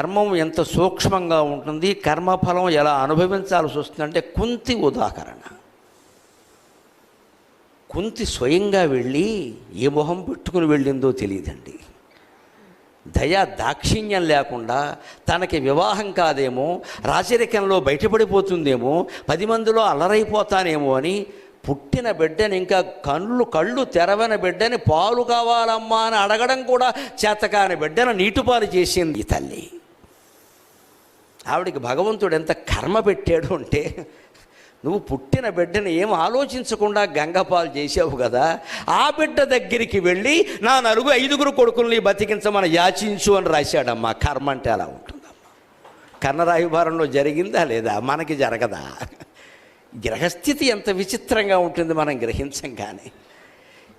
ధర్మం ఎంత సూక్ష్మంగా ఉంటుంది కర్మఫలం ఎలా అనుభవించాల్సి వస్తుందంటే కుంతి ఉదాహరణ. కుంతి స్వయంగా వెళ్ళి ఏ మొహం పెట్టుకుని వెళ్ళిందో తెలియదండి. దయా దాక్షిణ్యం లేకుండా తనకి వివాహం కాదేమో రాచరికంలో బయటపడిపోతుందేమో పది మందిలో అలరైపోతానేమో అని పుట్టిన బిడ్డని ఇంకా కళ్ళు కళ్ళు తెరవని బిడ్డని పాలు కావాలమ్మా అని అడగడం కూడా చేతకాని బిడ్డను నీటిపాలు చేసింది తల్లి. ఆవిడికి భగవంతుడు ఎంత కర్మ పెట్టాడు అంటే నువ్వు పుట్టిన బిడ్డని ఏం ఆలోచించకుండా గంగపాలు చేసావు కదా ఆ బిడ్డ దగ్గరికి వెళ్ళి నా నలుగు ఐదుగురు కొడుకుల్ని బతికించమని యాచించు అని రాశాడమ్మా. కర్మ అంటే అలా ఉంటుందమ్మా. కన్నరాయుభారంలో జరిగిందా లేదా? మనకి జరగదా. గ్రహస్థితి ఎంత విచిత్రంగా ఉంటుంది మనం గ్రహించం కానీ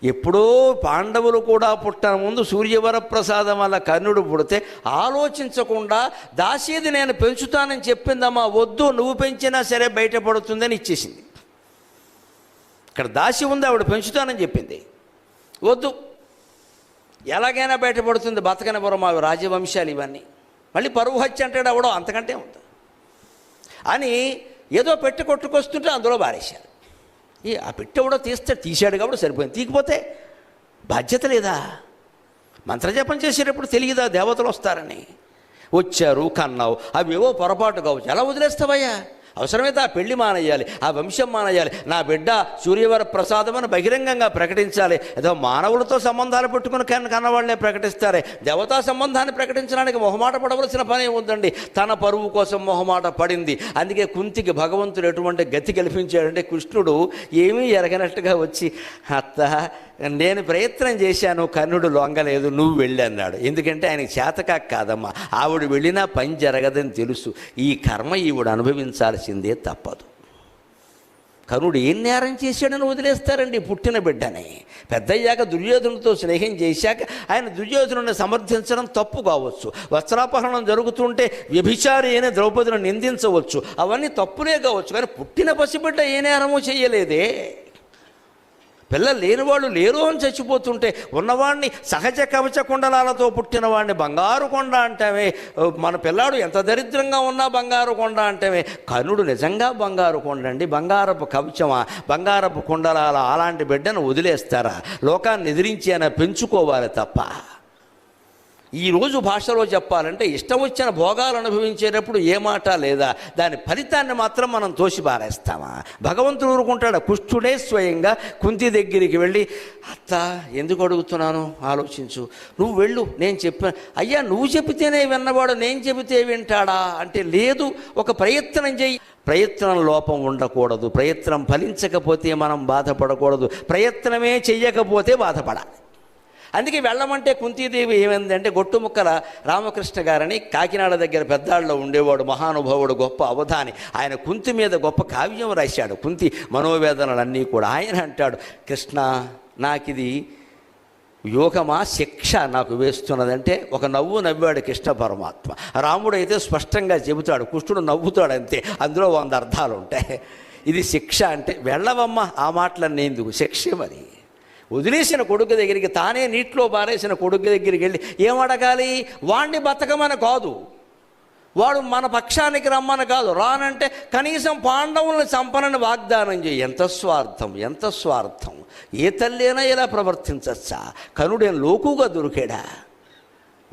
ఎప్పుడో పాండవులు కూడా పుట్టన ముందు సూర్యవర ప్రసాదం వల్ల కర్ణుడు పుడితే ఆలోచించకుండా దాసేది నేను పెంచుతానని చెప్పిందమ్మా వద్దు నువ్వు పెంచినా సరే బయటపడుతుందని ఇచ్చేసింది. ఇక్కడ దాసి ఉంది ఆవిడ పెంచుతానని చెప్పింది. వద్దు ఎలాగైనా బయటపడుతుంది బతకనిపురం అవి రాజవంశాలు ఇవన్నీ. మళ్ళీ పరువు హత్య అంటాడు అవడం అంతకంటే ఉంది. అని ఏదో పెట్టి కొట్టుకొస్తుంటే అందులో బారేశారు ఈ ఆ పెట్టెవడో తీస్తే తీశాడు కాబట్టి సరిపోయింది. తీకపోతే బాధ్యత లేదా? మంత్రజపం చేసేటప్పుడు తెలియదా దేవతలు వస్తారని? వచ్చారు కన్నావు అవి ఏవో పొరపాటు కావచ్చు. ఎలా వదిలేస్తావయ్యా? అవసరమైతే ఆ పెళ్ళి మానేయాలి ఆ వంశం మానేయాలి నా బిడ్డ సూర్యవర ప్రసాదం అని బహిరంగంగా ప్రకటించాలి. ఏదో మానవులతో సంబంధాలు పెట్టుకుని కన్న కన్నవాళ్ళనే ప్రకటిస్తారే. దేవతా సంబంధాన్ని ప్రకటించడానికి మొహమాట పడవలసిన పని ఉందండి తన పరువు కోసం మొహమాట పడింది. అందుకే కుంతికి భగవంతుడు ఎటువంటి గతి కల్పించాడంటే కృష్ణుడు ఏమీ ఎరగనట్టుగా వచ్చి అత్త నేను ప్రయత్నం చేశాను కర్ణుడు లొంగలేదు నువ్వు వెళ్ళి అన్నాడు. ఎందుకంటే ఆయన చేతకాక కాదమ్మా. ఆవిడ వెళ్ళినా పని జరగదని తెలుసు. ఈ కర్మ ఈవిడ అనుభవించాల్సిందే తప్పదు. కర్ణుడు ఏం నేరం చేశాడని వదిలేస్తారండి పుట్టిన బిడ్డని. పెద్దయ్యాక దుర్యోధనుడితో స్నేహం చేశాక ఆయన దుర్యోధనుడిని సమర్థించడం తప్పు కావచ్చు. వస్త్రాపహరణం జరుగుతుంటే వ్యభిచారి అయిన ద్రౌపదిని నిందించవచ్చు. అవన్నీ తప్పులే కావచ్చు. కానీ పుట్టిన పసిబిడ్డ ఏ నేరమో చేయలేదే. పిల్లలు లేనివాళ్ళు లేరు అని చచ్చిపోతుంటే ఉన్నవాడిని సహజ కవచ కుండలాలతో పుట్టిన వాడిని బంగారు కొండ అంటామే. మన పిల్లాడు ఎంత దరిద్రంగా ఉన్నా బంగారు కొండ అంటామే. కర్ణుడు నిజంగా బంగారు కొండ అండి. బంగారపు కవచమా? బంగారపు కుండలాల అలాంటి బిడ్డను వదిలేస్తారా? లోకాన్ని ఎదిరించి ఆయన పెంచుకోవాలి తప్ప. ఈ రోజు భాషలో చెప్పాలంటే ఇష్టం వచ్చిన భోగాలు అనుభవించేటప్పుడు ఏ మాట లేదా దాని ఫలితాన్ని మాత్రం మనం తోసి పారేస్తామా? భగవంతుడు ఊరుకుంటాడు కుష్ఠుడే స్వయంగా కుంతి దగ్గరికి వెళ్ళి అత్త ఎందుకు అడుగుతున్నాను? ఆలోచించు. నువ్వు వెళ్ళు నేను చెప్పిన అయ్యా నువ్వు చెబితేనే విన్నవాడు నేను చెబితే వింటాడా? అంటే లేదు ఒక ప్రయత్నం చేయి ప్రయత్నం లోపం ఉండకూడదు ప్రయత్నం ఫలించకపోతే మనం బాధపడకూడదు ప్రయత్నమే చెయ్యకపోతే బాధపడాలి. అందుకే వెళ్ళమంటే కుంతీదేవి ఏమైందంటే గొట్టుముక్కల రామకృష్ణ గారని కాకినాడ దగ్గర పెద్దాళ్ళలో ఉండేవాడు మహానుభావుడు గొప్ప అవధాని. ఆయన కుంతి మీద గొప్ప కావ్యం రాశాడు. కుంతి మనోవేదనలన్నీ కూడా ఆయన అంటాడు కృష్ణ నాకిది యోగమా శిక్ష నాకు వేస్తున్నదంటే ఒక నవ్వు నవ్వాడు కృష్ణ పరమాత్మ. రాముడు అయితే స్పష్టంగా చెబుతాడు కృష్ణుడు నవ్వుతాడు అంతే. అందులో వంద అర్థాలు ఉంటాయి ఇది శిక్ష అంటే వెళ్ళవమ్మ ఆ మాటలన్నీ ఎందుకు? శిక్ష మరి. వదిలేసిన కొడుకు దగ్గరికి తానే నీటిలో పారేసిన కొడుకు దగ్గరికి వెళ్ళి ఏం అడగాలి వాణ్ణి బతకమని కాదు. వాడు మన పక్షానికి రమ్మని కాదు. రానంటే కనీసం పాండవులను చంపనని వాగ్దానం చేయి. ఎంత స్వార్థం ఎంత స్వార్థం. ఏ తల్లి ఇలా ప్రవర్తించచ్చా? కనుడేం లోకుగా దొరికాడా?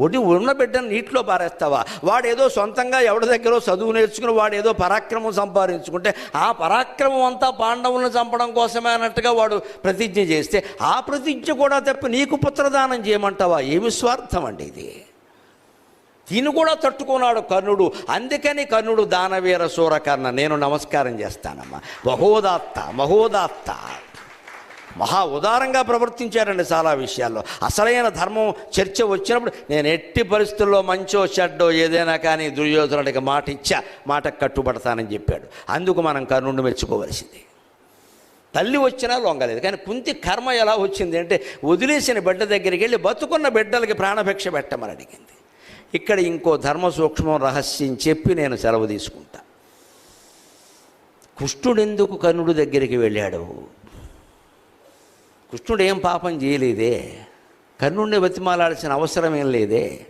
ఒకటి ఉన్న బిడ్డను నీటిలో పారేస్తావా? వాడేదో సొంతంగా ఎవరి దగ్గర చదువు నేర్చుకుని వాడు ఏదో పరాక్రమం సంపాదించుకుంటే ఆ పరాక్రమం అంతా పాండవులను చంపడం కోసమే అన్నట్టుగా వాడు ప్రతిజ్ఞ చేస్తే ఆ ప్రతిజ్ఞ కూడా తప్పి నీకు పుత్రదానం చేయమంటావా? ఏమి స్వార్థం అండి ఇది? దీన్ని కూడా తట్టుకున్నాడు కర్ణుడు. అందుకని కర్ణుడు దానవీర సూరకర్ణ. నేను నమస్కారం చేస్తానమ్మా. మహోదాత్త మహోదాత్త. మహా ఉదారంగా ప్రవర్తించారండి చాలా విషయాల్లో. అసలైన ధర్మం చర్చ వచ్చినప్పుడు నేను ఎట్టి పరిస్థితుల్లో మంచో చెడ్డో ఏదైనా కానీ దుర్యోధనుడికి మాట ఇచ్చా మాట కట్టుబడతానని చెప్పాడు. అందుకు మనం కర్ణుండి మెచ్చుకోవలసింది. తల్లి వచ్చినా లొంగలేదు కానీ కుంతి కర్మ ఎలా వచ్చింది అంటే వదిలేసిన బిడ్డ దగ్గరికి వెళ్ళి బతుకున్న బిడ్డలకి ప్రాణభిక్ష పెట్టమని అడిగింది. ఇక్కడ ఇంకో ధర్మ సూక్ష్మం రహస్యం చెప్పి నేను సెలవు తీసుకుంటా. కుష్ఠుడెందుకు కర్ణుడి దగ్గరికి వెళ్ళాడు? కృష్ణుడు ఏం పాపం చేయలేదే? కర్ణుడిని బతిమాలాల్సిన అవసరం ఏం లేదే?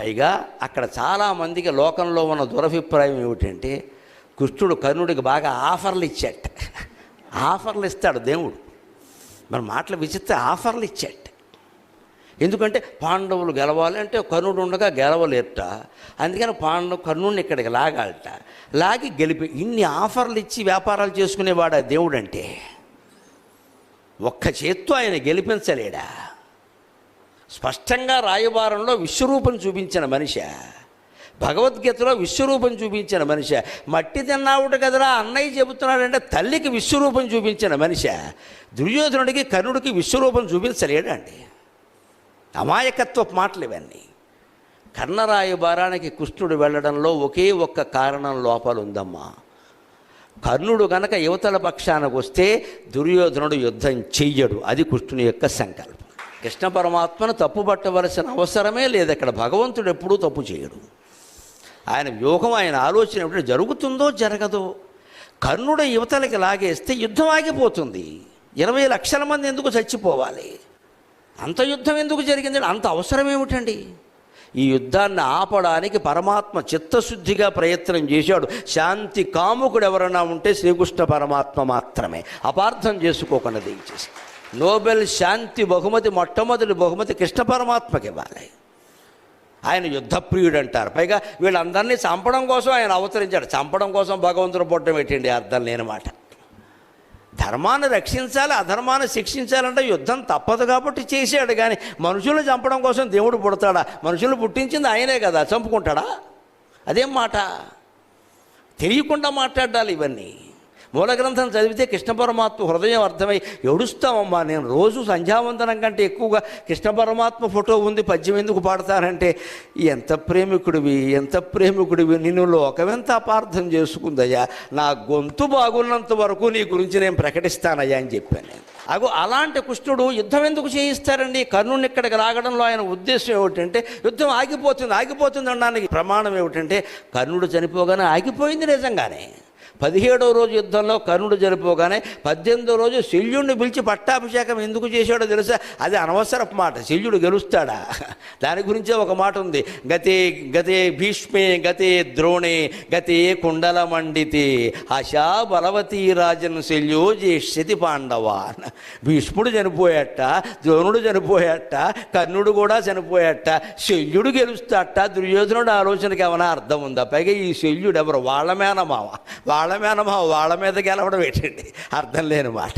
పైగా అక్కడ చాలామందికి లోకంలో ఉన్న దురభిప్రాయం ఏమిటంటే కృష్ణుడు కర్ణుడికి బాగా ఆఫర్లు ఇచ్చాట. ఆఫర్లు ఇస్తాడు దేవుడు. మన మాటలు విచిత్ర ఆఫర్లు ఇచ్చాట. ఎందుకంటే పాండవులు గెలవాలి అంటే కర్ణుడు ఉండగా గెలవలేట. అందుకని పాండవ కర్ణుడిని ఇక్కడికి లాగాలట. లాగి గెలిపి ఇన్ని ఆఫర్లు ఇచ్చి వ్యాపారాలు చేసుకునేవాడు ఆ దేవుడు అంటే ఒక్క చేత్తో ఆయన గెలిపించలేడా? స్పష్టంగా రాయబారంలో విశ్వరూపం చూపించిన మనిషి. భగవద్గీతలో విశ్వరూపం చూపించిన మనిషి. మట్టి తిన్నావుట కదరా? అన్నయ్య చెబుతున్నాడంటే తల్లికి విశ్వరూపం చూపించిన మనిషి. దుర్యోధనుడికి కర్ణుడికి విశ్వరూపం చూపించలేడండి. అమాయకత్వ మాటలు ఇవన్నీ. కర్ణరాయబారానికి కృష్ణుడు వెళ్ళడంలో ఒకే ఒక్క కారణం లోపాలు ఉందమ్మా కర్ణుడు గనక యువతల పక్షానికి వస్తే దుర్యోధనుడు యుద్ధం చెయ్యడు. అది కృష్ణుని యొక్క సంకల్పం. కృష్ణ పరమాత్మను తప్పుపట్టవలసిన అవసరమే లేదు. ఇక్కడ భగవంతుడు ఎప్పుడూ తప్పు చేయడు. ఆయన వ్యూహం ఆయన ఆలోచన ఏమిటంటే జరుగుతుందో జరగదో. కర్ణుడు యువతలకి లాగేస్తే యుద్ధం ఆగిపోతుంది. ఇరవై లక్షల మంది ఎందుకు చచ్చిపోవాలి? అంత యుద్ధం ఎందుకు జరిగింది? అంత అవసరం ఏమిటండి? ఈ యుద్ధాన్ని ఆపడానికి పరమాత్మ చిత్తశుద్ధిగా ప్రయత్నం చేశాడు. శాంతి కాముకుడు ఎవరైనా ఉంటే శ్రీకృష్ణ పరమాత్మ మాత్రమే. అపార్థం చేసుకోకుండా దయచేసి నోబెల్ శాంతి బహుమతి మొట్టమొదటి బహుమతి కృష్ణ పరమాత్మకి ఇవ్వాలి. ఆయన యుద్ధప్రియుడు అంటారు పైగా వీళ్ళందరినీ చంపడం కోసం ఆయన అవతరించాడు. చంపడం కోసం భగవంతుడు పుట్టడం పెట్టండి అర్థం లేనమాట ధర్మాన్ని రక్షించాలి అధర్మాన్ని శిక్షించాలంటే యుద్ధం తప్పదు కాబట్టి చేశాడు. కానీ మనుషుల్ని చంపడం కోసం దేవుడు పుడతాడా? మనుషులు పుట్టించింది ఆయనే కదా చంపుకుంటాడా? అదేం మాట? తెలియకుండా మాట్లాడాలి ఇవన్నీ. మూల గ్రంథం చదివితే కృష్ణ పరమాత్మ హృదయం అర్థమై ఏడుస్తామమ్మా నేను రోజు సంధ్యావందనం కంటే ఎక్కువగా కృష్ణ పరమాత్మ ఫోటో ఉంది పద్యం ఎందుకు పాడతానంటే ఎంత ప్రేమికుడివి ఎంత ప్రేమికుడివి నిన్ను లోకమెంత అపార్థం చేసుకుందయ్యా. నా గొంతు బాగున్నంత వరకు నీ గురించి నేను ప్రకటిస్తానయ్యా అని చెప్పాను నేను. అగో అలాంటి కృష్ణుడు యుద్ధం ఎందుకు చేయిస్తారండి? కర్ణుని ఇక్కడికి రాగడంలో ఆయన ఉద్దేశం ఏమిటంటే యుద్ధం ఆగిపోతుంది ఆగిపోతుంది అనడానికి ప్రమాణం ఏమిటంటే కర్ణుడు చనిపోగానే ఆగిపోయింది నిజంగానే. పదిహేడో రోజు యుద్ధంలో కర్ణుడు చనిపోగానే పద్దెనిమిదో రోజు శల్యుడిని పిలిచి పట్టాభిషేకం ఎందుకు చేశాడో తెలుసా? అది అనవసరపు మాట. శల్యుడు గెలుస్తాడా? దాని గురించే ఒక మాట ఉంది. గతే గతే భీష్మే గతే ద్రోణే గతే కుండల మండితే ఆశా బలవతీ రాజన్ శల్యో జేష్యతి పాండవ భీష్ముడు చనిపోయాట ద్రోణుడు చనిపోయాట కర్ణుడు కూడా చనిపోయాట శల్యుడు గెలుస్తాట. దుర్యోధనుడు ఆలోచనకి ఏమైనా అర్థం ఉందా? పైగా ఈ శల్యుడు ఎవరు? వాళ్ళ మేనమావ. వాళ్ళ మేనమావ వాళ్ళ మీద గెలవడం ఏంటండి? అర్థం లేని మాట.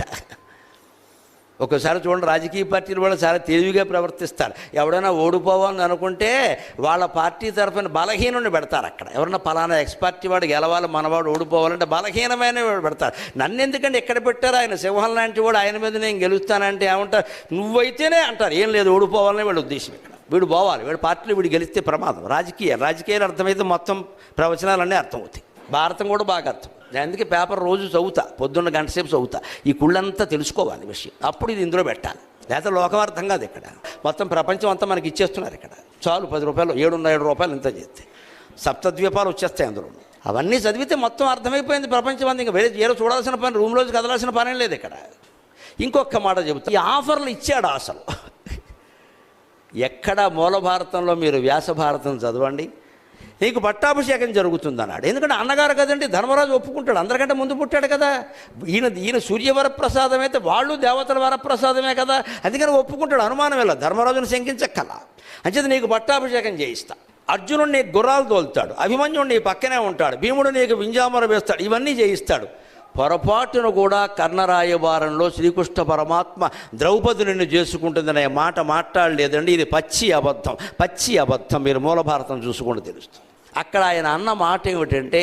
ఒకసారి చూడండి రాజకీయ పార్టీలు కూడా చాలా తెలివిగా ప్రవర్తిస్తారు. ఎవడైనా ఓడిపోవాలని అనుకుంటే వాళ్ళ పార్టీ తరఫున బలహీనుని పెడతారు అక్కడ. ఎవరన్నా పలానా ఎక్స్ పార్టీ వాడు గెలవాలి మనవాడు ఓడిపోవాలంటే బలహీనమైన వాడు పెడతారు. నన్ను ఎందుకంటే ఎక్కడ పెట్టారు? ఆయన సింహం లాంటి వాడు ఆయన మీద నేను గెలుస్తానంటే ఏమంటారు నువ్వైతేనే అంటారు. ఏం లేదు ఓడిపోవాలని వీడి ఉద్దేశం ఇక్కడ. వీడు పోవాలి వీడు పార్టీలో వీడు గెలిస్తే ప్రమాదం. రాజకీయ రాజకీయాలు అర్థమైతే మొత్తం ప్రవచనాలన్నీ అర్థమవుతాయి. భారతం కూడా బాగా అర్థం. అందుకే పేపర్ రోజు చదువుతా పొద్దున్న గంట సేపు చదువుతా. ఈ కుళ్ళంతా తెలుసుకోవాలి విషయం. అప్పుడు ఇది ఇందులో పెట్టాలి. లేదా లోకవార్థం కాదు ఇక్కడ. మొత్తం ప్రపంచం అంతా మనకి ఇచ్చేస్తున్నారు ఇక్కడ. చాలు పది రూపాయలు ఏడున్న ఏడు రూపాయలు ఇంత చేస్తే. సప్తద్వీపాలు వచ్చేస్తాయి అందులో. అవన్నీ చదివితే మొత్తం అర్థమైపోయింది ప్రపంచం అంతా. ఇంకా వేరే ఏదో చూడాల్సిన పని రూమ్లోకి కదలాల్సిన పని లేదు ఇక్కడ. ఇంకొక మాట చెబుతా. ఈ ఆఫర్లు ఇచ్చాడు అసలు. ఎక్కడ మూల భారతంలో మీరు వ్యాస భారతం చదవండి. నీకు పట్టాభిషేకం జరుగుతుంది అన్నాడు ఎందుకంటే అన్నగారు కదండి ధర్మరాజు ఒప్పుకుంటాడు. అందరికంటే ముందు పుట్టాడు కదా. ఈయన ఈయన సూర్యవరప్రసాదం అయితే వాళ్ళు దేవతల వరప్రసాదమే కదా. అందుకని ఒప్పుకుంటాడు. అనుమానం వెళ్ళ ధర్మరాజును శంకించక్కల. అంచేది నీకు పట్టాభిషేకం చేయిస్తా. అర్జునుడు నీకు గుర్రాలు తోలుతాడు. అభిమన్యుడు నీ పక్కనే ఉంటాడు. భీముడు నీకు వింజామర వేస్తాడు. ఇవన్నీ చేయిస్తాడు. పొరపాటును కూడా కర్ణరాయవారంలో శ్రీకృష్ణ పరమాత్మ ద్రౌపది నిన్ను చేసుకుంటుందనే మాట మాట్లాడలేదండి. ఇది పచ్చి అబద్ధం. పచ్చి అబద్ధం. మీరు మూలభారతం చూసుకుంటూ తెలుస్తుంది. అక్కడ ఆయన అన్న మాట ఏమిటంటే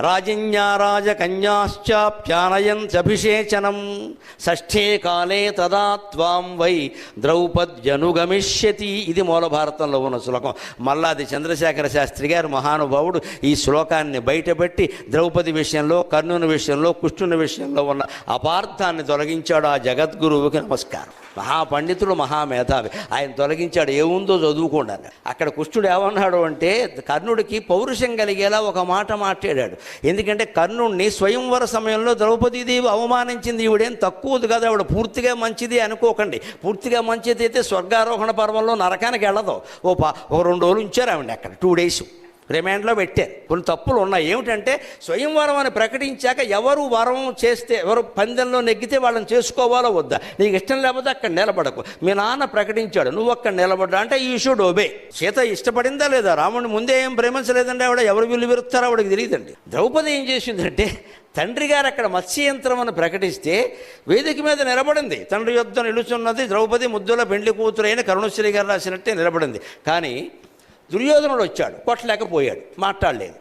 రాజన్యారాజకన్యాశ్చాప్యానయంత్యభిషేచనం షష్ఠే కాలే తదా త్వాం వై ద్రౌపద్యనుగమిష్యతి. ఇది మూలభారతంలో ఉన్న శ్లోకం. మల్లాది చంద్రశేఖర శాస్త్రి గారు మహానుభావుడు ఈ శ్లోకాన్ని బయటపెట్టి ద్రౌపది విషయంలో కర్ణుని విషయంలో కృష్ణుని విషయంలో ఉన్న అపార్థాన్ని తొలగించాడు ఆ జగద్గురువుకి నమస్కారం. మహాపండితుడు మహామేధావి. ఆయన తొలగించాడు. ఏముందో చదువుకోండి అక్కడ కృష్ణుడు ఏమన్నాడు అంటే కర్ణుడికి పౌరుషం కలిగేలా ఒక మాట మాట్లాడాడు. ఎందుకంటే కర్ణుణ్ణి స్వయంవర సమయంలో ద్రౌపదీదేవి అవమానించింది. ఈవిడేం తక్కువది కదా. ఆవిడ పూర్తిగా మంచిది అనుకోకండి. పూర్తిగా మంచిది అయితే స్వర్గారోహణ పర్వంలో నరకానికి వెళ్ళదు. ఓ పా ఓ రెండు రోజులు ఉంచారు ఆవిడ అక్కడ. టూ డేస్ రిమాండ్లో పెట్టారు కొన్ని తప్పులు ఉన్నాయి. ఏమిటంటే స్వయంవరం అని ప్రకటించాక ఎవరు వరం చేస్తే ఎవరు పందెంలో నెగ్గితే వాళ్ళని చేసుకోవాలో వద్దా? నీకు ఇష్టం లేకపోతే అక్కడ నిలబడకు. మీ నాన్న ప్రకటించాడు నువ్వు అక్కడ నిలబడ్డా? అంటే ఈ షుడ్ ఓబే సీత ఇష్టపడిందా లేదా? రాముడిని ముందే ఏం ప్రేమించలేదండి ఆవిడ? ఎవరు వీళ్ళు విరుస్తారో ఆవిడకి తెలియదండి. ద్రౌపది ఏం చేసిందంటే తండ్రి గారు అక్కడ మత్స్యయంత్రం అని ప్రకటిస్తే వేదిక మీద నిలబడింది. తండ్రి యుద్ధం నిలుచున్నది ద్రౌపది ముద్దుల పెండ్లి కూతురైన కరుణశ్రీ గారు రాసినట్టే నిలబడింది. కానీ దుర్యోధనుడు వచ్చాడు కొట్టలేకపోయాడు మాట్లాడలేదు.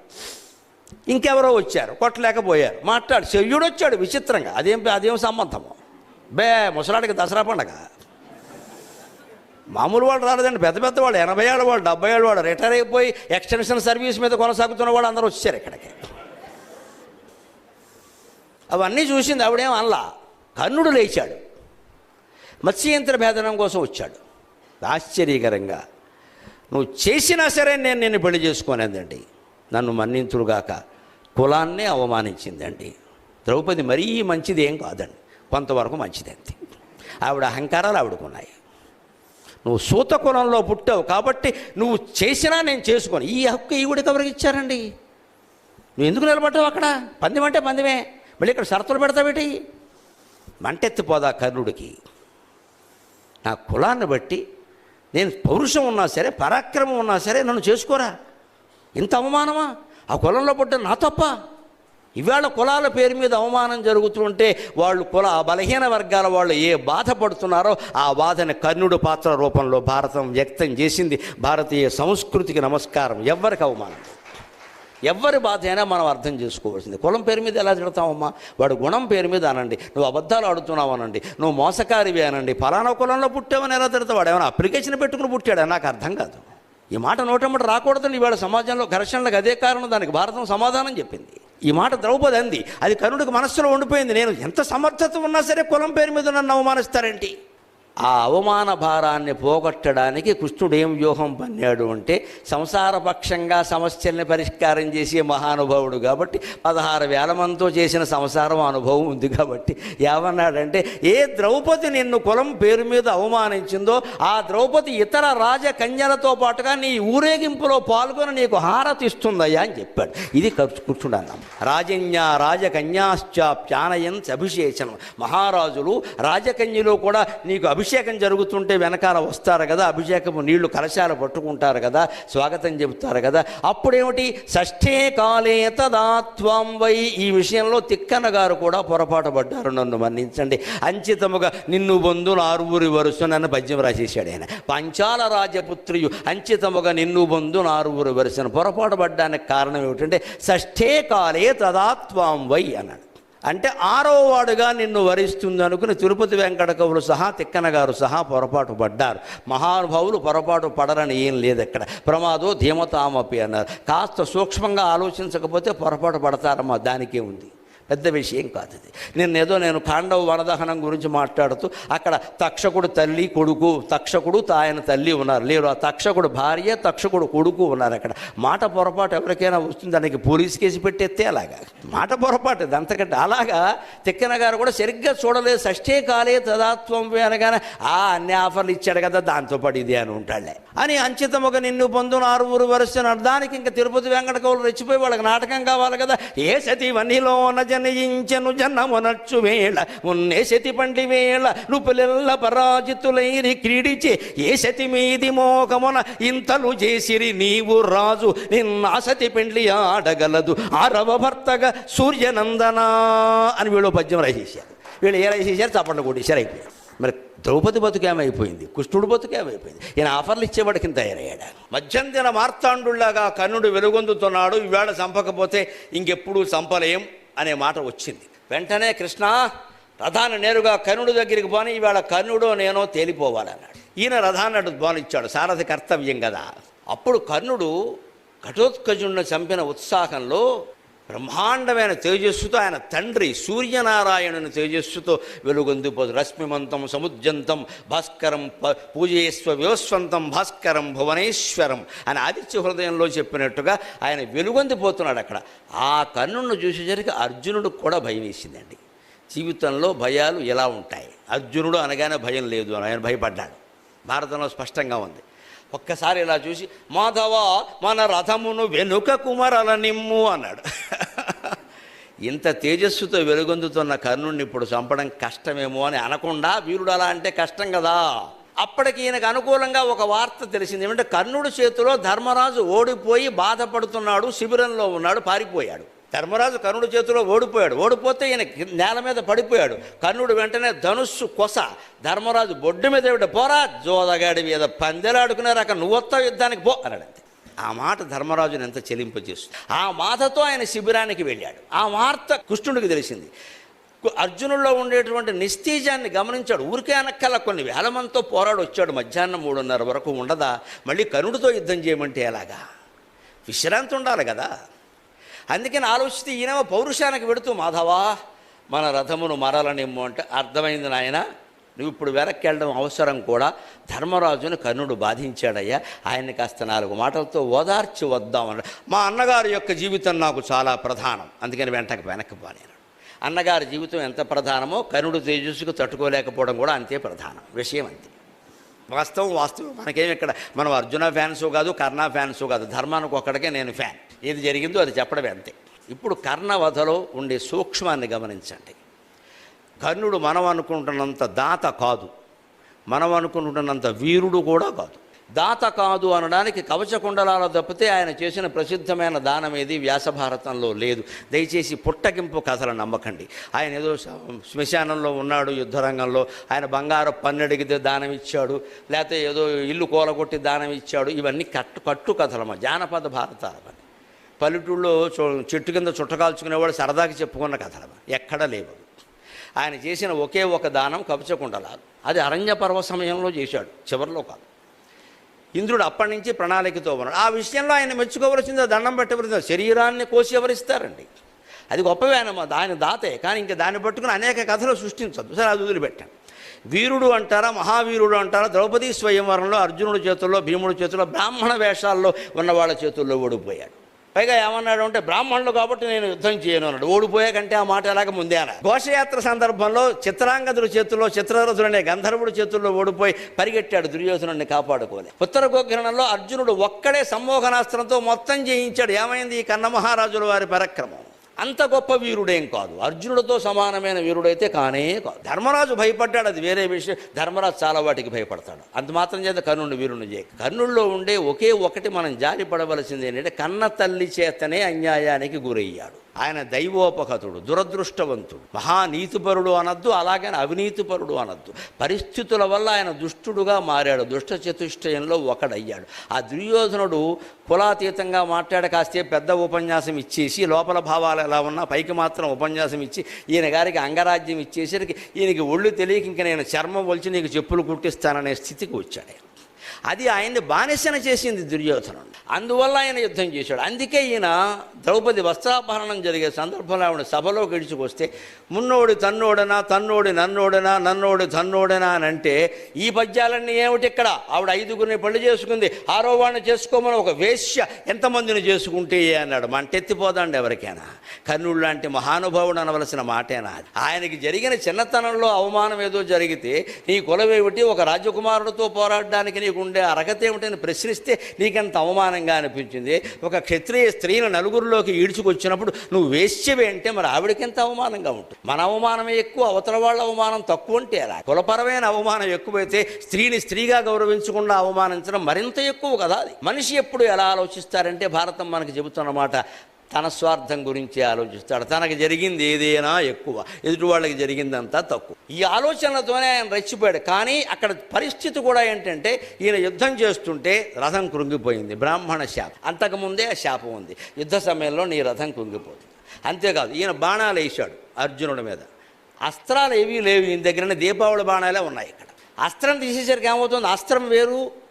ఇంకెవరో వచ్చారు కొట్టలేకపోయారు మాట్లాడు శల్యుడు వచ్చాడు విచిత్రంగా అదేం అదేం సంబంధము? బే ముసలాడికి దసరా పండగ. మామూలు వాళ్ళు రాలేదండి పెద్ద పెద్ద వాళ్ళు ఎనభై ఏళ్ళ వాళ్ళు డెబ్బై ఏళ్ళ వాళ్ళు రిటైర్ అయిపోయి ఎక్స్టెన్షన్ సర్వీస్ మీద కొనసాగుతున్న వాళ్ళు అందరూ వచ్చారు ఇక్కడికి. అవన్నీ చూసింది ఆవిడేం అనలా. కర్ణుడు లేచాడు. మత్స్యంత్ర భేదనం కోసం వచ్చాడు. ఆశ్చర్యకరంగా నువ్వు చేసినా సరే నేను నిన్ను పెళ్ళి చేసుకోనేదండి. నన్ను మన్నించుడుగాక కులాన్నే అవమానించిందండి. ద్రౌపది మరీ మంచిది ఏం కాదండి. కొంతవరకు మంచిది ఆవిడ అహంకారాలు ఆవిడకున్నాయి. నువ్వు సూత కులంలో పుట్టావు కాబట్టి నువ్వు చేసినా నేను చేసుకోను. ఈ హక్కు ఈవిడికి ఎవరికి ఇచ్చారండి? నువ్వు ఎందుకు నిలబడ్డావు అక్కడ? పందెం అంటే పందెమే. మళ్ళీ ఇక్కడ షరతులు పెడతావేటి మంటెత్తిపోదా కర్ణుడికి నా కులాన్ని బట్టి నేను పౌరుషం ఉన్నా సరే పరాక్రమం ఉన్నా సరే నన్ను చేసుకోరా? ఇంత అవమానమా? ఆ కులంలో పుట్టిన నా తప్ప? ఇవాళ కులాల పేరు మీద అవమానం జరుగుతుంటే వాళ్ళు కుల బలహీన వర్గాల వాళ్ళు ఏ బాధపడుతున్నారో ఆ బాధని కర్ణుడు పాత్ర రూపంలో భారతం వ్యక్తం చేసింది. భారతీయ సంస్కృతికి నమస్కారం. ఎవ్వరికి అవమానం. ఎవరి బాధ అయినా మనం అర్థం చేసుకోవాల్సింది. కులం పేరు మీద ఎలా తిడతామమ్మా వాడు గుణం పేరు మీద అనండి. నువ్వు అబద్ధాలు ఆడుతున్నావు అనండి. నువ్వు మోసకారివి అనండి. ఫలానా కులంలో పుట్టావని ఎలా తిడతావు? వాడు ఏమైనా అప్లికేషన్ పెట్టుకుని పుట్టాడా? నాకు అర్థం కాదు. ఈ మాట నోటమ్మట రాకూడదని ఇవాళ సమాజంలో ఘర్షణలకు అదే కారణం. దానికి భారతం సమాధానం చెప్పింది. ఈ మాట ద్రౌపది అంది. అది కరుణుడికి మనస్సులో ఉండిపోయింది. నేను ఎంత సమర్థత ఉన్నా సరే కులం పేరు మీద నన్ను అవమానిస్తారేంటి? ఆ అవమాన భారాన్ని పోగొట్టడానికి కృష్ణుడు ఏం వ్యూహం పన్నాడు అంటే సంసారపక్షంగా సమస్యల్ని పరిష్కారం చేసే మహానుభావుడు కాబట్టి పదహారు వేల మందితో చేసిన సంసారం అనుభవం ఉంది కాబట్టి ఏమన్నాడంటే ఏ ద్రౌపది నిన్ను కులం పేరు మీద అవమానించిందో ఆ ద్రౌపది ఇతర రాజకన్యలతో పాటుగా నీ ఊరేగింపులో పాల్గొని నీకు హారతిస్తుందయ్యా అని చెప్పాడు. ఇది కృష్ణుడు అన్నాం రాజన్య రాజకన్యాశ్చాప్యానయన్ అభిషేచనం మహారాజులు రాజకన్యలో కూడా నీకు అభిషేకం అభిషేకం జరుగుతుంటే వెనకాల వస్తారు కదా అభిషేకము నీళ్ళు కలశాలు పట్టుకుంటారు కదా స్వాగతం చెబుతారు కదా. అప్పుడేమిటి? షష్ఠే కాలే తదాత్వం వై. ఈ విషయంలో తిక్కన గారు కూడా పొరపాటు పడ్డారు నన్ను మన్నించండి. అంచితముగా నిన్ను బంధువులు నారువురి వరుస నన్ను పద్యం రాసేశాడు ఆయన. పంచాల రాజపుత్రియు అంచితముగా నిన్ను బంధువులు నారువురి వరుసను పొరపాటు పడ్డానికి కారణం ఏమిటంటే షష్ఠే కాలే తదాత్వం వై అన్నాడు. అంటే ఆరో వాడుగా నిన్ను వరిస్తుంది అనుకుని తిరుపతి వెంకట కవులు సహా తిక్కన గారు సహా పొరపాటు పడ్డారు. మహానుభావులు పొరపాటు పడరని ఏం లేదు ఇక్కడ. ప్రమాదో ధీమతామపి అన్నారు. కాస్త సూక్ష్మంగా ఆలోచించకపోతే పొరపాటు పడతారమ్మా దానికే ఉంది. పెద్ద విషయం కాదు ఇది. నేను ఏదో నేను పాండవ వనదహనం గురించి మాట్లాడుతూ అక్కడ తక్షకుడు తల్లి కొడుకు తక్షకుడు ఆయన తల్లి ఉన్నారు. లేరు ఆ తక్షకుడు భార్య తక్షకుడు కొడుకు ఉన్నారు అక్కడ. మాట పొరపాటు ఎవరికైనా వస్తుంది దానికి పోలీస్ కేసు పెట్టేస్తే అలాగా. మాట పొరపాటు ఇది అంతకంటే. అలాగా తిక్కన గారు కూడా సరిగ్గా చూడలేదు. షష్ఠే కాలే తదాత్వం అనగానే ఆ అన్ని ఆఫర్లు ఇచ్చాడు కదా దాంతో పాటు ఇది అని ఉంటాడులే. అని అంచితముగా నిన్ను పొందున ఆరుగురు వరుసను దానికి ఇంకా తిరుపతి వెంకట కవులు రెచ్చిపోయి వాళ్ళకి నాటకం కావాలి కదా. ఏ సతి వనిలోన జనయించను జనమునచ్చు వేళ ఉన్నే శతి పండి వేళ నుపులెల్ల పరాజితులైరి క్రీడిచి ఏ శతి మీది మోకమున ఇంతలు చేసిరి నీవు రాజు నిన్న సతి పెండ్లి ఆడగలదు. ఆరవ భర్తగా సూర్యనందన అని వీళ్ళు పద్యం రాసేసారు వీళ్ళు ఏ రాసేసారు చప్పండి కొట్టేశారు అయిపోయింది. మరి ద్రౌపది బతుకేమైపోయింది కృష్ణుడు బతుకేమైపోయింది ఈయన ఆఫర్లు ఇచ్చేవాడికి తయారయ్యాడు? మధ్యంతిన మార్తాండులాగా కన్నుడు వెలుగొందుతున్నాడు ఈవేళ చంపకపోతే ఇంకెప్పుడు చంపలేం? అనే మాట వచ్చింది. వెంటనే కృష్ణ రథాన్ని నేరుగా కర్ణుడి దగ్గరికి పోని ఇవాళ కర్ణుడో నేనో తేలిపోవాలన్నాడు. ఈయన రథాన్ని అటు పోనిచ్చాడు సారథి కర్తవ్యం కదా అప్పుడు కర్ణుడు ఘటోత్కజుడిని చంపిన ఉత్సాహంలో బ్రహ్మాండమైన తేజస్సుతో ఆయన తండ్రి సూర్యనారాయణుని తేజస్సుతో వెలుగొందిపోదు రశ్మిమంతం సముద్యంతం భాస్కరం ప- వివస్వంతం భాస్కరం భువనేశ్వరం అని ఆదిత్య హృదయంలో చెప్పినట్టుగా ఆయన వెలుగొందిపోతున్నాడు అక్కడ. ఆ కర్ణుడిని చూసేసరికి అర్జునుడు కూడా భయం వేసిందండి. జీవితంలో భయాలు ఎలా ఉంటాయి. అర్జునుడు అనగానే భయం లేదు అని ఆయన భయపడ్డాడు. భారతంలో స్పష్టంగా ఉంది. ఒక్కసారి ఇలా చూసి మాధవ మన రథమును వెనుక కుమరల నిమ్ము అన్నాడు. ఇంత తేజస్సుతో వెలుగొందుతున్న కర్ణుడిని ఇప్పుడు చంపడం కష్టమేమో అని అనకుండా వీరుడు అలా అంటే కష్టం కదా? అప్పటికి ఈయనకు అనుకూలంగా ఒక వార్త తెలిసింది. ఏమంటే కర్ణుడి చేతిలో ధర్మరాజు ఓడిపోయి బాధపడుతున్నాడు శిబిరంలో ఉన్నాడు పారిపోయాడు. ధర్మరాజు కర్ణుడి చేతిలో ఓడిపోయాడు. ఓడిపోతే ఈయన నేల మీద పడిపోయాడు. కర్ణుడు వెంటనే ధనుస్సు కొస. ధర్మరాజు బొడ్డు మీద విడ పోరా జోదగాడి మీద పందెలాడుకున్నారు. అక్కడ నువ్వొత్తావు యుద్ధానికి పో అన్నాడు ఆ మాట ధర్మరాజుని ఎంత చెలింపజేస్తుంది. ఆ మాటతో ఆయన శిబిరానికి వెళ్ళాడు. ఆ వార్త కృష్ణుడికి తెలిసింది. అర్జునుల్లో ఉండేటువంటి నిస్తీజాన్ని గమనించాడు. ఊరికే అనక్కల కొన్ని వేల మందితో పోరాడు వచ్చాడు. మధ్యాహ్నం మూడున్నర వరకు ఉండదా? మళ్ళీ కర్ణుడితో యుద్ధం చేయమంటే ఎలాగా? విశ్రాంతి ఉండాలి కదా. అందుకని ఆలోచిస్తే ఈయనేమో పౌరుషానికి పెడుతూ మాధవా మన రథమును మరలనిమ్ము అంటే అర్థమైంది నాయన. నువ్వు ఇప్పుడు వెనక్కి వెళ్ళడం అవసరం కూడా. ధర్మరాజును కర్ణుడు బాధించాడయ్యా. ఆయన్ని కాస్త నాలుగు మాటలతో ఓదార్చి వద్దామన్నాడు మా అన్నగారి యొక్క జీవితం నాకు చాలా ప్రధానం. అందుకని వెంటకు వెనక్కి పోలేను అన్నగారి జీవితం ఎంత ప్రధానమో కర్ణుడు తేజస్సుకు తట్టుకోలేకపోవడం కూడా అంతే ప్రధానం. విషయం అంతే. వాస్తవం వాస్తవం. మనకేం ఇక్కడ మనం అర్జున ఫ్యాన్స్ కాదు కర్ణ ఫ్యాన్స్ కాదు. ధర్మానికి ఒక్కడికే నేను ఫ్యాన్. ఏది జరిగిందో అది చెప్పడమే అంతే. ఇప్పుడు కర్ణవధలో ఉండే సూక్ష్మాన్ని గమనించండి. కర్ణుడు మనం అనుకుంటున్నంత దాత కాదు. మనం అనుకుంటున్నంత వీరుడు కూడా కాదు. దాత కాదు అనడానికి కవచకుండలాలు తప్పితే ఆయన చేసిన ప్రసిద్ధమైన దానం ఏది? వ్యాసభారతంలో లేదు. దయచేసి పుట్టగింపు కథలు నమ్మకండి. ఆయన ఏదో శ్మశానంలో ఉన్నాడు యుద్ధరంగంలో. ఆయన బంగారు పన్నెడిగితే దానం ఇచ్చాడు. లేకపోతే ఏదో ఇల్లు కూలగొట్టి దానం ఇచ్చాడు. ఇవన్నీ కట్టు కట్టు కథలమ్మ. జానపద భారతాలు పల్లెటూళ్ళలో చెట్టు కింద చుట్టకాల్చుకునేవాడు సరదాకి చెప్పుకున్న కథలమ్మ. ఎక్కడా లేవు ఆయన చేసిన ఒకే ఒక దానం కవచకుండలాలు. అది అరణ్య పర్వ సమయంలో చేశాడు. చివరిలో కాదు. ఇంద్రుడు అప్పటి నుంచి ప్రణాళికతో ఉన్నాడు. ఆ విషయంలో ఆయన మెచ్చుకోవలసిందో దండం పెట్టవలసిందో శరీరాన్ని కోసి ఎవరిస్తారండి? అది గొప్పవే ఆయన ఆయన దాతే. కానీ ఇంకా దాన్ని పట్టుకుని అనేక కథలు సృష్టించద్దు. సరే అది వదిలిపెట్టాను. వీరుడు అంటారా మహావీరుడు అంటారా ద్రౌపదీ స్వయంవరంలో అర్జునుడి చేతుల్లో భీముడి చేతుల్లో బ్రాహ్మణ వేషాల్లో ఉన్న వాళ్ళ చేతుల్లో ఓడిపోయాడు. పైగా ఏమన్నాడు అంటే బ్రాహ్మణులు కాబట్టి నేను యుద్ధం చేయను అన్నాడు. ఓడిపోయాకంటే ఆ మాట ఎలాగ ముందే అన్నాడు ఘోషయాత్ర సందర్భంలో చిత్రాంగదుడి చేతుల్లో చిత్రరథుడు అనే గంధర్వుడి చేతుల్లో ఓడిపోయి పరిగెట్టాడు దుర్యోధనుడిని కాపాడుకోలే. ఉత్తర గోగ్రహణంలో అర్జునుడు ఒక్కడే సమ్మోహనాస్త్రంతో మొత్తం జయించాడు. ఏమైంది ఈ కన్న మహారాజుల వారి పరాక్రమం? అంత గొప్ప వీరుడేం కాదు. అర్జునుడితో సమానమైన వీరుడైతే కానే కాదు. ధర్మరాజు భయపడ్డాడు అది వేరే విషయం. ధర్మరాజు చాలా వాటికి భయపడతాడు. అంత మాత్రం చేత కర్ణుడు వీరుని చేయ కర్ణుల్లో ఉండే ఒకే ఒకటి మనం జారిపడవలసింది ఏంటంటే కన్న తల్లి చేతనే అన్యాయానికి గురయ్యాడు. ఆయన దైవోపకతుడు దురదృష్టవంతుడు. మహానీతిపరుడు అనద్దు అలాగని అవినీతిపరుడు అనద్దు. పరిస్థితుల వల్ల ఆయన దుష్టుడుగా మారాడు దుష్ట చతుష్టయంలో ఒకడయ్యాడు. ఆ దుర్యోధనుడు కులాతీతంగా మాట్లాడ కాస్తే పెద్ద ఉపన్యాసం ఇచ్చేసి లోపల భావాలు ఎలా ఉన్నా పైకి మాత్రం ఉపన్యాసం ఇచ్చి ఈయన గారికి అంగరాజ్యం ఇచ్చేసరికి ఈయనకి ఒళ్ళు తెలియక ఇంక నేను చర్మం వలిచి నీకు చెప్పులు కుట్టిస్తాననే స్థితికి వచ్చాడు అది ఆయన్ని బానిసన చేసింది దుర్యోధనుడు అందువల్ల ఆయన యుద్ధం చేశాడు. అందుకే ఈయన ద్రౌపది వస్త్రాపహరణం జరిగే సందర్భంలో ఆవిడ సభలో గడిచుకొస్తే మున్నోడు తన్నోడనా తన్నోడి నన్నోడనా నన్నోడి తన్నోడనా అని అంటే ఈ పద్యాలన్నీ ఏమిటి ఇక్కడ? ఆవిడ ఐదుగురిని పెళ్ళి చేసుకుంది. ఆరో వాడిని చేసుకోమని ఒక వేశ్య ఎంతమందిని చేసుకుంటే అన్నాడు. మంటెత్తిపోదండి ఎవరికైనా. కర్ణుడు లాంటి మహానుభావుడు అనవలసిన మాటేనా ఆయనకి జరిగిన చిన్నతనంలో అవమానం ఏదో జరిగితే నీ కులవేమిటి? ఒక రాజకుమారుడితో పోరాడడానికి నీకు ఉండే అర్హత ఏమిటని ప్రశ్నిస్తే నీకెంత అవమానంగా అనిపించింది? ఒక క్షత్రియ స్త్రీని నలుగురిలోకి ఈడ్చుకొచ్చినప్పుడు నువ్వు వేశ్యవే అంటే మరి ఆవిడకి అవమానంగా ఉంటుంది? మన అవమానమే ఎక్కువ అవతల వాళ్ళ అవమానం తక్కువ అంటే అలా కులపరమైన అవమానం ఎక్కువైతే స్త్రీని స్త్రీగా గౌరవించకుండా అవమానించడం మరింత ఎక్కువ కదా అది? మనిషి ఎప్పుడు ఎలా ఆలోచిస్తారంటే భారతం మనకి చెబుతున్నమాట తన స్వార్థం గురించి ఆలోచిస్తాడు. తనకు జరిగింది ఏదైనా ఎక్కువ. ఎదుటి వాళ్ళకి జరిగిందంతా తక్కువ. ఈ ఆలోచనలతోనే ఆయన రెచ్చిపోయాడు. కానీ అక్కడ పరిస్థితి కూడా ఏంటంటే ఈయన యుద్ధం చేస్తుంటే రథం కృంగిపోయింది. బ్రాహ్మణ శాపం. అంతకుముందే ఆ శాపం ఉంది. యుద్ధ సమయంలో నీ రథం కృంగిపోతుంది. అంతేకాదు ఈయన బాణాలు వేశాడు అర్జునుడి మీద. అస్త్రాలు ఏవీ లేవు ఈయన దగ్గరనే. దీపావళి బాణాలే ఉన్నాయి ఇక్కడ. అస్త్రం తీసేసరికి ఏమవుతుంది? అస్త్రం వేరు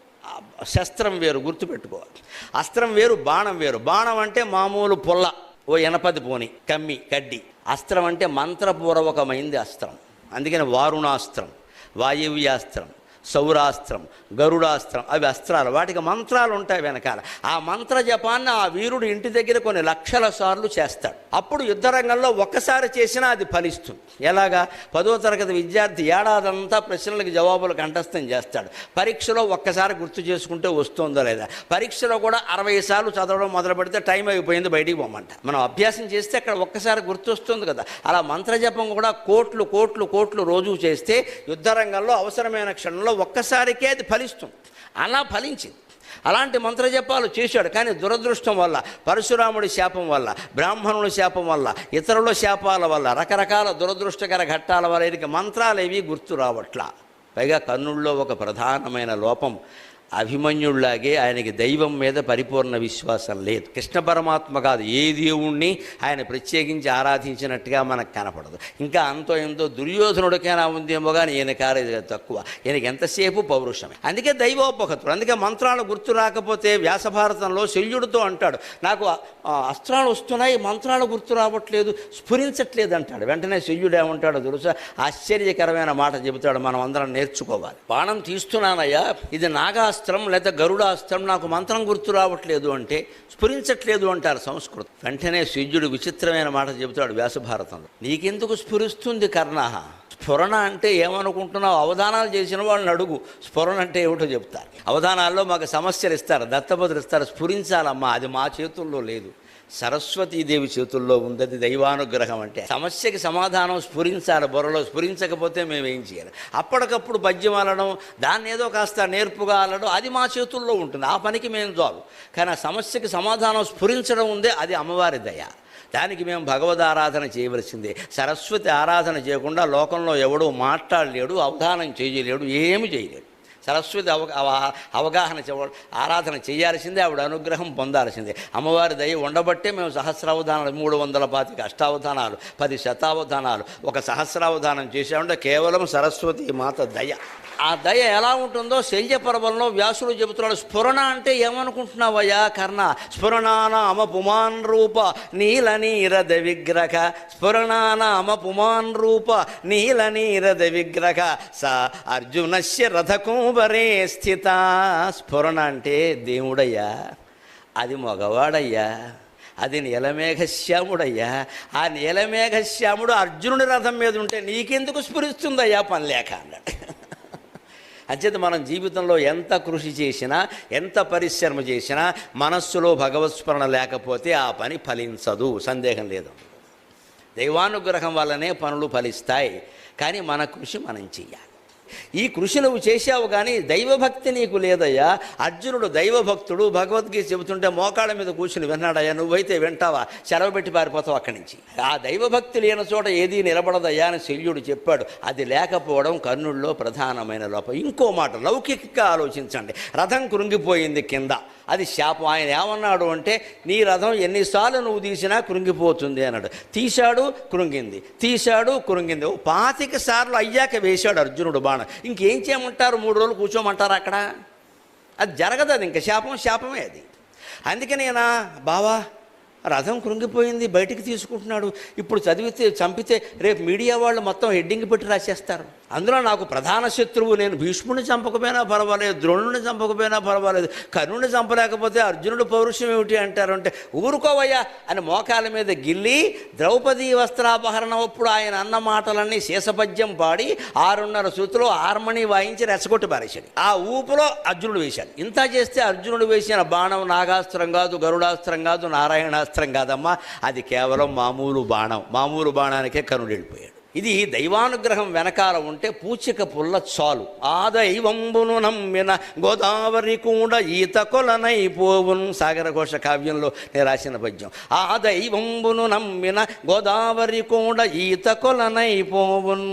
శస్త్రం వేరు గుర్తుపెట్టుకోవాలి. అస్త్రం వేరు బాణం వేరు. బాణం అంటే మామూలు పుల్ల ఓ ఎనపది పోని కమ్మి కడ్డి. అస్త్రం అంటే మంత్రపూర్వకమైంది అస్త్రం. అందుకని వారుణాస్త్రం వాయువ్యాస్త్రం. సౌరాస్త్రం గరుడాస్త్రం అవి అస్త్రాలు. వాటికి మంత్రాలు ఉంటాయి వెనకాల. ఆ మంత్ర జపాన్ని ఆ వీరుడు ఇంటి దగ్గర కొన్ని లక్షల సార్లు చేస్తాడు. అప్పుడు యుద్ధరంగంలో ఒక్కసారి చేసినా అది ఫలిస్తుంది. ఎలాగా? పదో తరగతి విద్యార్థి ఏడాదంతా ప్రశ్నలకు జవాబులు కంఠస్థం చేస్తాడు. పరీక్షలో ఒక్కసారి గుర్తు చేసుకుంటే వస్తుందో లేదా? పరీక్షలో కూడా అరవై సార్లు చదవడం మొదలు పెడితే టైం అయిపోయింది బయటికి పోమంట. మనం అభ్యాసం చేస్తే అక్కడ ఒక్కసారి గుర్తు వస్తుంది కదా. అలా మంత్రజపం కూడా కోట్లు కోట్లు కోట్లు రోజు చేస్తే యుద్ధరంగంలో అవసరమైన క్షణంలో ఒక్కసారికే అది ఫలిస్తుంది. అలా ఫలించింది. అలాంటి మంత్రజపాలు చేశాడు. కానీ దురదృష్టం వల్ల పరశురాముడి శాపం వల్ల బ్రాహ్మణుడి శాపం వల్ల ఇతరుల శాపాల వల్ల రకరకాల దురదృష్టకర ఘట్టాల వల్ల వీరికి మంత్రాలు ఏవి గుర్తు రావట్లా. పైగా కర్ణుల్లో ఒక ప్రధానమైన లోపం అభిమన్యుళ్ళాగే ఆయనకి దైవం మీద పరిపూర్ణ విశ్వాసం లేదు. కృష్ణ పరమాత్మ కాదు ఏ దేవుణ్ణి ఆయన ప్రత్యేకించి ఆరాధించినట్టుగా మనకు కనపడదు. ఇంకా అంతో ఎంతో దుర్యోధనుడికైనా ఉందేమో కానీ ఈయన కారేది తక్కువ. ఈయనకి ఎంతసేపు పౌరుషమే. అందుకే దైవోపకతుడు అందుకే మంత్రాలు గుర్తు రాకపోతే వ్యాసభారతంలో శల్యుడితో అంటాడు నాకు అస్త్రాలు వస్తున్నాయి మంత్రాలు గుర్తు రావట్లేదు స్ఫురించట్లేదు అంటాడు. వెంటనే శల్యుడు ఏమంటాడో తెలుసా? ఆశ్చర్యకరమైన మాట చెబుతాడు మనం అందరం నేర్చుకోవాలి. బాణం తీస్తున్నానయ్యా ఇది నాగా నాగాస్త్రం లేదా గరుడాస్త్రం నాకు మంత్రం గుర్తు రావట్లేదు అంటే స్ఫురించట్లేదు అంటారు సంస్కృతం. వెంటనే సూర్యుడు విచిత్రమైన మాట చెబుతాడు వ్యాసభారతంలో. నీకెందుకు స్ఫురిస్తుంది కర్ణ? స్ఫురణ అంటే ఏమనుకుంటున్నావు? అవధానాలు చేసిన వాళ్ళని అడుగు. స్ఫురణ అంటే ఏమిటో చెప్తారు. అవధానాల్లో మాకు సమస్యలు ఇస్తారు దత్తపదులు ఇస్తారు స్ఫురించాలమ్మా అది మా చేతుల్లో లేదు. సరస్వతీదేవి చేతుల్లో ఉందది దైవానుగ్రహం అంటే. సమస్యకి సమాధానం స్ఫురించాలి బుర్రలో స్ఫురించకపోతే మేము ఏం చేయాలి? అప్పటికప్పుడు పద్యం అలడం దాన్ని ఏదో కాస్త నేర్పుగా అలడం అది మా చేతుల్లో ఉంటుంది. ఆ పనికి మేము చాలు కానీ ఆ సమస్యకి సమాధానం స్ఫురించడం ఉందే అది అమ్మవారి దయ. దానికి మేము భగవద్ ఆరాధన చేయవలసిందే. సరస్వతి ఆరాధన చేయకుండా లోకంలో ఎవడూ మాట్లాడలేడు అవధానం చేయలేడు ఏమి చేయలేడు. సరస్వతి అవ అవగాహన చెవ ఆరాధన చేయాల్సిందే ఆవిడ అనుగ్రహం పొందాల్సిందే. అమ్మవారి దయ ఉండబట్టే మేము సహస్రావధానాలు మూడు వందల పాతిక అష్టావధానాలు పది శతావధానాలు ఒక సహస్రావధానం చేసామంటే కేవలం సరస్వతి మాత దయ. ఆ దయ ఎలా ఉంటుందో శల్య పర్వంలో వ్యాసుడు చెబుతున్నాడు స్ఫురణ అంటే ఏమనుకుంటున్నావయ్యా కర్ణ? స్ఫురణానామ పుమాన్ రూప నీల నీరద విగ్రహ. స్ఫురణానామ పుమాన్ రూప నీల నీరద విగ్రహ. స అర్జునస్య రథకుంబరే స్థిత స్ఫురణ అంటే దేవుడయ్యా అది మగవాడయ్యా అది నీలమేఘశ్యాముడయ్యా ఆ నీలమేఘశ్యాముడు అర్జునుడి రథం మీద ఉంటే నీకెందుకు స్ఫురిస్తుందయ్యా పని లేక అన్నాడు. అంచేత మనం జీవితంలో ఎంత కృషి చేసినా ఎంత పరిశ్రమ చేసినా మనస్సులో భగవత్స్మరణ లేకపోతే ఆ పని ఫలించదు సందేహం లేదు. దైవానుగ్రహం వల్లనే పనులు ఫలిస్తాయి కానీ మన కృషి మనం చెయ్యాలి. ఈ కృషి నువ్వు చేశావు కానీ దైవభక్తి నీకు లేదయ్యా. అర్జునుడు దైవభక్తుడు భగవద్గీత చెబుతుంటే మోకాళ్ళ మీద కూర్చుని విన్నాడయ్యా నువ్వైతే వింటావా? సెలవు పెట్టి పారిపోతావు అక్కడి నుంచి. ఆ దైవభక్తి లేని చోట ఏదీ నిలబడదయ్యా అని శల్యుడు చెప్పాడు. అది లేకపోవడం కర్ణుల్లో ప్రధానమైన లోపం. ఇంకో మాట లౌకికంగా ఆలోచించండి. రథం కృంగిపోయింది కింద. అది శాపం. ఆయన ఏమన్నాడు అంటే నీ రథం ఎన్నిసార్లు నువ్వు తీసినా కృంగిపోతుంది అన్నాడు. తీశాడు కృంగింది. తీశాడు కృంగింది. పాతిక సార్లు అయ్యాక వేశాడు అర్జునుడు బాణం. ఇంకేం చేయమంటారు? మూడు రోజులు కూర్చోమంటారు అక్కడ? అది జరగదు అది ఇంకా. శాపం శాపమే అది. అందుకనేనా బావా రథం కృంగిపోయింది బయటికి తీసుకుంటున్నాడు. ఇప్పుడు చదివితే చంపితే రేపు మీడియా వాళ్ళు మొత్తం హెడ్డింగ్ పెట్టి రాసేస్తారు. అందులో నాకు ప్రధాన శత్రువు నేను. భీష్ముని చంపకపోయినా పర్వాలేదు ద్రోణుని చంపకపోయినా పర్వాలేదు కర్ణుని చంపలేకపోతే అర్జునుడు పౌరుషం ఏమిటి అంటారు అంటే ఊరుకోవయ్యా అని మోకాల మీద గిల్లి ద్రౌపది వస్త్రాపహరణం అప్పుడు ఆయన అన్న మాటలన్నీ శేషపద్యం పాడి ఆరున్నర శృతిలో హార్మణి వాయించి రెచ్చగొట్టి పారేశాడు. ఆ ఊపులో అర్జునుడు వేశాడు. ఇంత చేస్తే అర్జునుడు వేసిన బాణం నాగాస్త్రం కాదు గరుడాస్త్రం కాదు నారాయణాస్త్రం కాదమ్మా. అది కేవలం మామూలు బాణం. మామూలు బాణానికే కరుడు వెళ్ళిపోయాడు ఇది దైవానుగ్రహం వెనకాల ఉంటే పూచిక పుల్ల చాలు. ఆ దైవంబును నమ్మిన గోదావరి కూడా ఈత కొలనైపోవున్ సాగరఘోష కావ్యంలో నేను రాసిన పద్యం. ఆ దైవంబును నమ్మిన గోదావరి కూడా ఈత కొలనైపోవున్